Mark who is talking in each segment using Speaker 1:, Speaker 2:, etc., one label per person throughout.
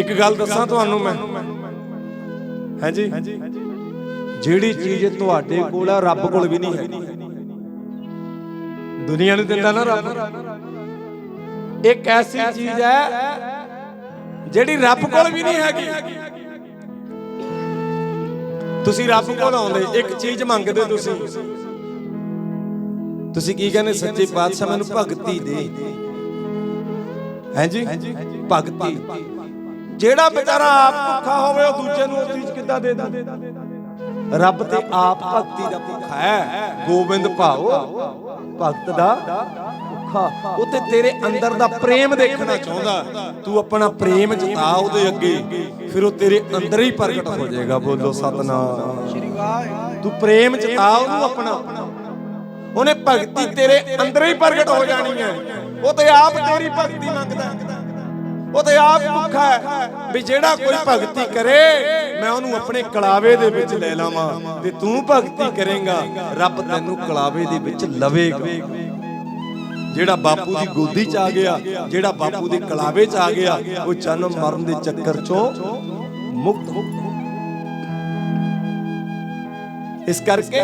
Speaker 1: ਇੱਕ ਗੱਲ ਦੱਸਾਂ ਤੁਹਾਨੂੰ ਮੈਂ? ਹਾਂਜੀ ਜਿਹੜੀ ਚੀਜ਼ ਤੁਹਾਡੇ ਕੋਲ ਆ ਰੱਬ ਕੋਲ ਵੀ ਨਹੀਂ ਹੈਗੀ। ਦੁਨੀਆ ਨੂੰ ਦਿੰਦਾ ਨਾ ਰੱਬ। ਇੱਕ ਐਸੀ ਚੀਜ਼ ਹੈ ਜਿਹੜੀ ਰੱਬ ਕੋਲ ਵੀ ਨਹੀਂ ਹੈਗੀ। ਤੁਸੀਂ ਰੱਬ ਕੋਲ ਆਉਂਦੇ ਇੱਕ ਚੀਜ਼ ਮੰਗਦੇ ਤੁਸੀਂ। ਤੁਸੀਂ ਕੀ ਕਹਿੰਦੇ ਸੱਚੇ ਪਾਤਸ਼ਾਹ ਮੈਨੂੰ ਭਗਤੀ ਦੇ। ਹਾਂਜੀ ਭਗਤੀ। ਜਿਹੜਾ ਵਿਚਾਰਾ ਆਪ ਭੁੱਖਾ ਹੋਵੇ, ਉਹ ਦੂਜੇ ਨੂੰ ਉਹ ਚੀਜ਼ ਕਿੱਦਾਂ ਦੇ ਦਾਂ ਰੱਬ ਤੇ ਆਪ ਭਗਤੀ ਦਾ ਭੁੱਖਾ ਹੈ। ਗੋਬਿੰਦ ਭਾਉ ਭਗਤ ਦਾ ਭੁੱਖਾ। ਉਹ ਤੇ ਤੇਰੇ ਅੰਦਰ ਦਾ ਪ੍ਰੇਮ ਦੇਖਣਾ ਚਾਹੁੰਦਾ। ਤੂੰ ਆਪਣਾ ਪ੍ਰੇਮ ਜਤਾ ਉਹਦੇ ਅੱਗੇ, ਫਿਰ ਉਹ ਤੇਰੇ ਅੰਦਰ ਹੀ ਪ੍ਰਗਟ ਹੋ ਜਾਏਗਾ। ਬੋਲੋ ਸਤਨਾਮ।
Speaker 2: ਸ਼੍ਰੀ ਵਾਹਿਗੁਰੂ
Speaker 1: ਤੂੰ ਪ੍ਰੇਮ ਜਤਾ ਉਹਨੂੰ ਆਪਣਾ। ਉਹਨੇ ਭਗਤੀ ਤੇਰੇ ਅੰਦਰ ਹੀ ਪ੍ਰਗਟ ਹੋ ਜਾਣੀ ਹੈ। ਉਹ ਤੇ ਆਪ ਤੇਰੀ ਭਗਤੀ ਮੰਗਦਾ। ਉਹ ਤੇ ਆਪ ਭੁੱਖਾ ਹੈ ਵੀ ਜਿਹੜਾ ਕੋਈ ਭਗਤੀ ਕਰੇ, ਮੈਂ ਉਹਨੂੰ ਆਪਣੇ ਕਲਾਵੇ ਦੇ ਵਿੱਚ ਲੈ ਲਾਵਾਂ ਤੇ ਤੂੰ ਭਗਤੀ ਕਰੇਗਾ, ਰੱਬ ਤੈਨੂੰ ਕਲਾਵੇ ਦੇ ਵਿੱਚ ਲਵੇਗਾ। ਜਿਹੜਾ ਬਾਪੂ ਦੀ ਗੋਦੀ 'ਚ ਆ ਗਿਆ, ਜਿਹੜਾ ਬਾਪੂ ਦੇ ਕਲਾਵੇ 'ਚ ਆ ਗਿਆ, ਉਹ ਜਨਮ ਮਰਨ ਦੇ ਚੱਕਰ 'ਚੋਂ ਮੁਕਤ ਇਸ ਕਰਕੇ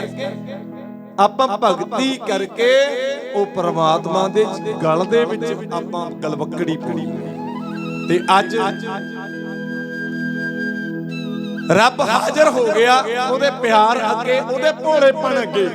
Speaker 1: ਆਪਾਂ ਭਗਤੀ ਕਰਕੇ ਉਹ ਪਰਮਾਤਮਾ ਦੇ ਗਲ ਦੇ ਵਿੱਚ ਆਪਾਂ ਗਲਵੱਕੜੀ ਪਾਉਣੀ ਤੇ ਅੱਜ ਰੱਬ ਹਾਜ਼ਰ ਹੋ ਗਿਆ ਉਹਦੇ ਪਿਆਰ ਅੱਗੇ ਉਹਦੇ ਭੋਲੇਪਣ ਅੱਗੇ।